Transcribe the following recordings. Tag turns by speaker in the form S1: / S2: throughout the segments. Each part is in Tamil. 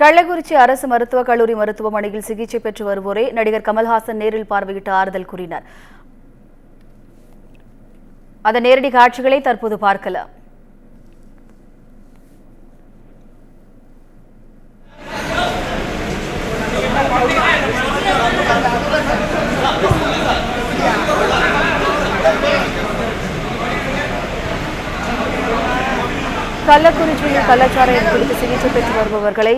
S1: கள்ளக்குறிச்சி அரசு மருத்துவக் கல்லூரி மருத்துவமனையில் சிகிச்சை பெற்று வருவோரை நடிகர் கமல்ஹாசன் நேரில் பார்வையிட்டு ஆறுதல் கூறினார். அதன் நேரடி காட்சிகளை தற்போது பார்க்கலாம். கள்ளக்குறிச்சியில் கள்ளச்சாராயம் குறித்து சிகிச்சை பெற்று வருபவர்களை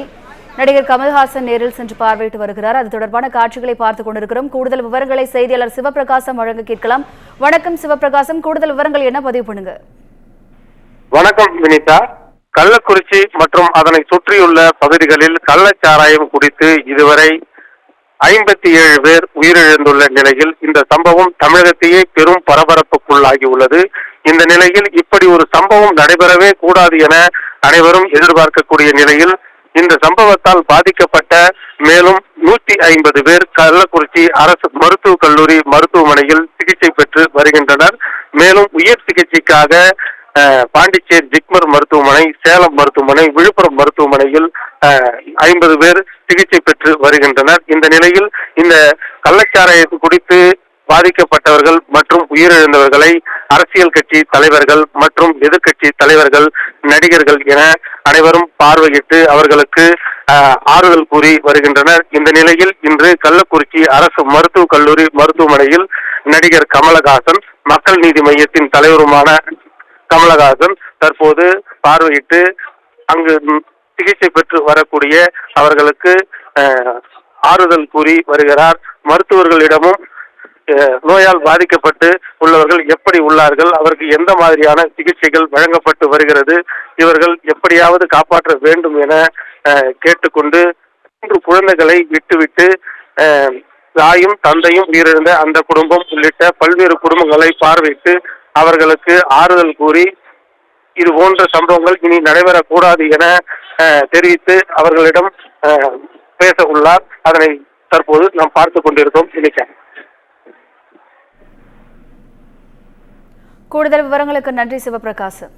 S1: நடிகர் கமல்ஹாசன் நேரில் சென்று பார்வையிட்டு வருகிறார். அது தொடர்பான காட்சிகளை பார்த்துக் கொண்டிருக்கிறோம். கூடுதல் விவரங்களை செய்தியாளர் சிவபிரகாசம் வழங்க கேட்கலாம். வணக்கம் சிவபிரகாசம். கூடுதல் விவரங்கள் என்ன பதிவு பண்ணுங்க?
S2: வணக்கம் வினிதா. கள்ளக்குறிச்சி மற்றும் அதனை சுற்றியுள்ள பகுதிகளில் கள்ளச்சாராயம் குடித்து இதுவரை ஐம்பத்தி ஏழு பேர் உயிரிழந்துள்ள நிலையில் இந்த சம்பவம் தமிழகத்தையே பெரும் பரபரப்புக்குள்ளாகி உள்ளது இந்த நிலையில் இப்படி ஒரு சம்பவம் நடைபெறவே கூடாது என அனைவரும் எதிர்பார்க்கக்கூடிய நிலையில் இந்த சம்பவத்தால் பாதிக்கப்பட்ட மேலும் நூற்றி ஐம்பது பேர் கள்ளக்குறிச்சி அரசு மருத்துவக் கல்லூரி மருத்துவமனையில் சிகிச்சை பெற்று வருகின்றனர். மேலும் உயர் சிகிச்சைக்காக பாண்டிச்சேரி ஜிப்மர் மருத்துவமனை சேலம் மருத்துவமனை விழுப்புரம் மருத்துவமனையில் ஐம்பது பேர் சிகிச்சை பெற்று வருகின்றனர். இந்த நிலையில் இந்த கள்ளச்சாராயத்தை குடித்து பாதிக்கப்பட்டவர்கள் மற்றும் உயிரிழந்தவர்களை அரசியல் கட்சி தலைவர்கள் மற்றும் எதிர்க்கட்சி தலைவர்கள் நடிகர்கள் என அனைவரும் பார்வையிட்டு அவர்களுக்கு ஆறுதல் கூறி வருகின்றனர். இந்த நிலையில் இன்று கள்ளக்குறிச்சி அரசு மருத்துவக் கல்லூரி மருத்துவமனையில் நடிகர் கமலஹாசன் மக்கள் நீதி மையத்தின் தலைவருமான கமலஹாசன் தற்போது பார்வையிட்டு அங்கு சிகிச்சை பெற்று வரக்கூடிய அவர்களுக்கு ஆறுதல் கூறி வருகிறார். மருத்துவர்களிடமும் நோயால் பாதிக்கப்பட்டு உள்ளவர்கள் எப்படி உள்ளார்கள் அவருக்கு எந்த மாதிரியான சிகிச்சைகள் வழங்கப்பட்டு வருகிறது இவர்கள் எப்படியாவது காப்பாற்ற வேண்டும் என கேட்டுக்கொண்டு மூன்று குழந்தைகளை விட்டுவிட்டு தாயும் தந்தையும் உயிரிழந்த அந்த குடும்பம் உள்ளிட்ட பல்வேறு குடும்பங்களை பார்வையிட்டு அவர்களுக்கு ஆறுதல் கூறி இது போன்ற சம்பவங்கள் இனி நடைபெறக்கூடாது என தெரிவித்து அவர்களிடம் பேச உள்ளார். அதனை தற்போது நாம் பார்த்து கொண்டிருக்கோம் நினைக்கிறேன்
S1: கூடுதல் விவரங்களுக்கு நன்றி சிவபிரகாசம்.